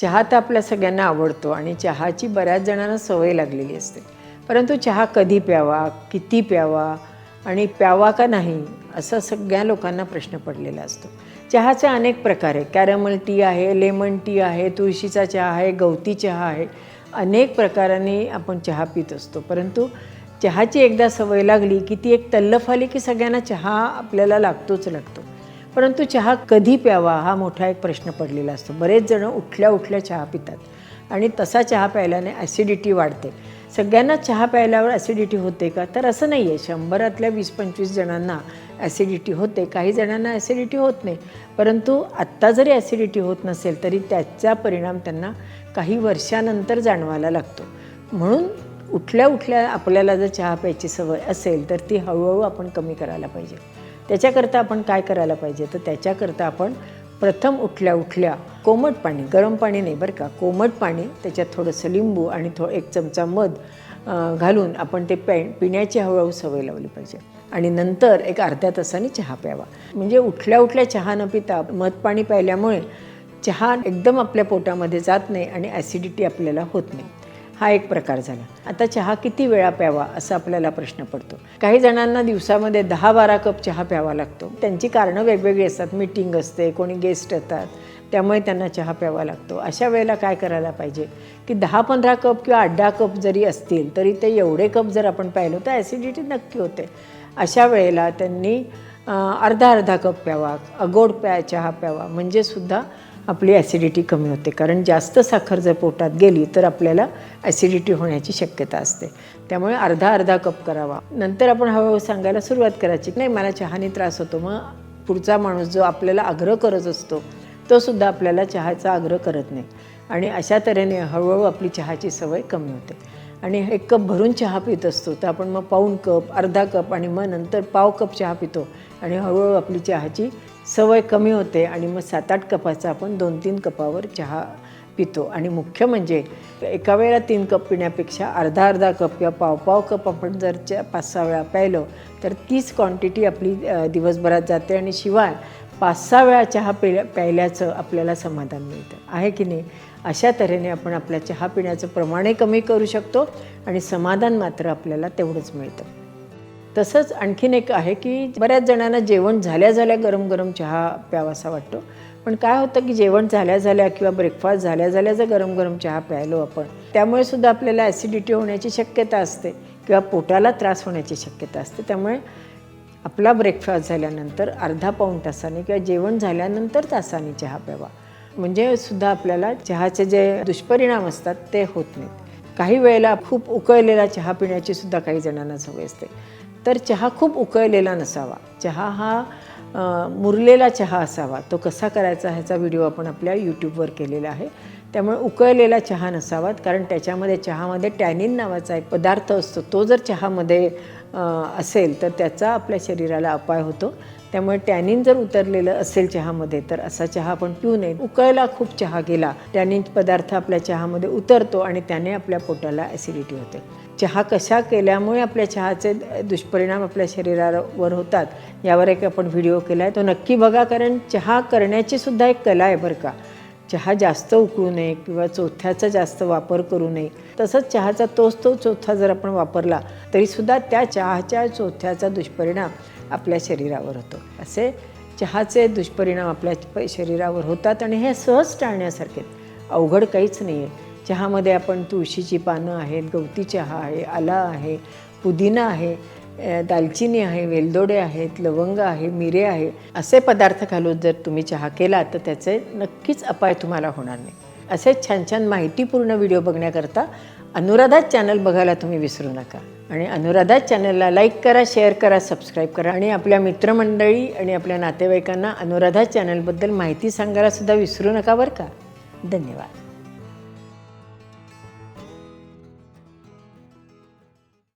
चहा तर आपल्या सगळ्यांना आवडतो आणि चहाची बऱ्याच जणांना सवय लागलेली असते. परंतु चहा कधी प्यावा किती प्यावा आणि प्यावा का नाही असा सगळ्या लोकांना प्रश्न पडलेला असतो. चहाचे अनेक प्रकार आहे कॅरमल टी आहे लेमन टी आहे तुळशीचा चहा आहे गवती चहा आहे. अनेक प्रकाराने आपण चहा पित असतो. परंतु चहाची एकदा सवय लागली की ती एक तल्लफ आली की सगळ्यांना चहा आपल्याला लागतोच लागतो. परंतु चहा कधी प्यावा हा मोठा एक प्रश्न पडलेला असतो. बरेच जण उठल्या उठल्या चहा पितात आणि तसा चहा प्यायल्याने ॲसिडिटी वाढते. सगळ्यांना चहा प्यायल्यावर ॲसिडिटी होते का? तर असं नाही आहे शंभरातल्या वीस पंचवीस जणांना ॲसिडिटी होते. काही जणांना ॲसिडिटी होत नाही. परंतु आत्ता जरी ॲसिडिटी होत नसेल तरी त्याचा परिणाम त्यांना काही वर्षानंतर जाणवायला लागतो. म्हणून उठल्या उठल्या आपल्याला जर चहा प्यायची सवय असेल तर ती हळूहळू आपण कमी करायला पाहिजे. त्याच्याकरता आपण काय करायला पाहिजे? तर त्याच्याकरता आपण प्रथम उठल्या उठल्या कोमट पाणी गरम पाणी नाही बरं का कोमट पाणी त्याच्यात थोडंसं लिंबू आणि थो एक चमचा मध घालून आपण ते पे पिण्याची हळूहळू सवय लावली पाहिजे. आणि नंतर एक अर्ध्या तासाने चहा प्यावा. म्हणजे उठल्या उठल्या चहा न पिता मध पाणी प्यायल्यामुळे चहा एकदम आपल्या पोटामध्ये जात नाही आणि ॲसिडिटी आपल्याला होत नाही. हा एक प्रकार झाला. आता चहा किती वेळा प्यावा असा आपल्याला प्रश्न पडतो. काही जणांना दिवसामध्ये दहा बारा कप चहा प्यावा लागतो. त्यांची कारणं वेगवेगळी असतात. मीटिंग असते कोणी गेस्ट येतात त्यामुळे त्यांना चहा प्यावा लागतो. अशा वेळेला काय करायला पाहिजे? की दहा पंधरा कप किंवा आठ दहा कप जरी असतील तरी ते एवढे कप जर आपण प्यायलो तर ॲसिडिटी नक्की होते. अशा वेळेला त्यांनी अर्धा अर्धा कप प्यावा अगोड प्या चहा प्यावा. म्हणजे सुद्धा आपली ॲसिडिटी कमी होते. कारण जास्त साखर जर पोटात गेली तर आपल्याला ॲसिडिटी होण्याची शक्यता असते. त्यामुळे अर्धा अर्धा कप करावा. नंतर आपण हळूहळू सांगायला सुरुवात करायची. की नाही मला चहाने त्रास होतो. मग पुढचा माणूस जो आपल्याला आग्रह करत असतो तो सुद्धा आपल्याला चहाचा आग्रह करत नाही. आणि अशा तऱ्हेने हळूहळू आपली चहाची सवय कमी होते. आणि एक कप भरून चहा पित असतो. तर आपण मग पाऊण कप अर्धा कप आणि मग नंतर पाव कप चहा पितो. आणि हळूहळू आपली चहाची सवय कमी होते आणि मग सात आठ कपाचा आपण दोन तीन कपावर चहा पितो. आणि मुख्य म्हणजे एका वेळेला तीन कप पिण्यापेक्षा अर्धा अर्धा कप किंवा पाव पाव कप आपण जर च्या पाच सहा वेळा प्यायलो तर तीच क्वांटिटी आपली दिवसभरात जाते आणि शिवाय पाच सहा वेळा चहा पिल्या प्यायल्याचं आपल्याला समाधान मिळतं. आहे की नाही? अशा तऱ्हेने आपण आपल्या चहा पिण्याचं प्रमाणही कमी करू शकतो आणि समाधान मात्र आपल्याला तेवढंच मिळतं. तसंच आणखीन एक आहे की बऱ्याच जणांना जेवण झाल्या झाल्या गरम गरम चहा प्यावासा वाटतो. पण काय होतं की जेवण झाल्या झाल्या किंवा ब्रेकफास्ट झाल्या झाल्या जर गरम गरम चहा प्यायलो आपण त्यामुळे सुद्धा आपल्याला ॲसिडिटी होण्याची शक्यता असते किंवा पोटाला त्रास होण्याची शक्यता असते. त्यामुळे आपला ब्रेकफास्ट झाल्यानंतर अर्धा पाऊण तासाने किंवा जेवण झाल्यानंतर तासाने चहा प्यावा. म्हणजे सुद्धा आपल्याला चहाचे जे दुष्परिणाम असतात ते होत नाहीत. काही वेळेला खूप उकळलेला चहा पिण्याची सुद्धा काही जणांना सवय असते. तर चहा खूप उकळलेला नसावा. चहा हा मुरलेला चहा असावा. तो कसा करायचा ह्याचा व्हिडिओ आपण आपल्या यूट्यूबवर केलेला आहे. त्यामुळे उकळलेला चहा नसावा कारण त्याच्यामध्ये चहामध्ये टॅनिन नावाचा एक पदार्थ असतो. तो जर चहामध्ये असेल तर त्याचा आपल्या शरीराला अपाय होतो. त्यामुळे टॅनिन जर उतरलेलं असेल चहामध्ये तर असा चहा आपण पिऊ नये. उकळला खूप चहा गेला टॅनिन पदार्थ आपल्या चहामध्ये उतरतो आणि त्याने आपल्या पोटाला ॲसिडिटी होते. चहा कशा केल्यामुळे आपल्या चहाचे दुष्परिणाम आपल्या शरीरावर होतात यावर एक आपण व्हिडिओ केला आहे तो नक्की बघा कारण चहा करण्याची सुद्धा एक कला आहे बरं का. चहा जास्त उकळू नये किंवा चोथ्याचा जास्त वापर करू नये. तसंच चहाचा तोच तो चोथा जर आपण वापरला तरीसुद्धा त्या चहाच्या चोथ्याचा दुष्परिणाम आपल्या शरीरावर होतो. असे चहाचे दुष्परिणाम आपल्या प- शरीरावर होतात आणि हे सहज टाळण्यासारखे अवघड काहीच नाही आहे चहामध्ये आपण तुळशीची पानं आहेत गवती चहा आहे आला आहे पुदिना आहे दालचिनी आहे वेलदोडे आहेत लवंग आहे मिरे आहे असे पदार्थ घालून जर तुम्ही चहा केला तर त्याचे नक्कीच अपाय तुम्हाला होणार नाही. असे छान छान माहितीपूर्ण व्हिडिओ बघण्याकरता अनुराधाच चॅनल बघायला तुम्ही विसरू नका. आणि अनुराधाच चॅनलला लाईक करा शेअर करा सबस्क्राईब करा आणि आपल्या मित्रमंडळी आणि आपल्या नातेवाईकांना अनुराधा चॅनलबद्दल माहिती सांगायला सुद्धा विसरू नका बरं का? धन्यवाद.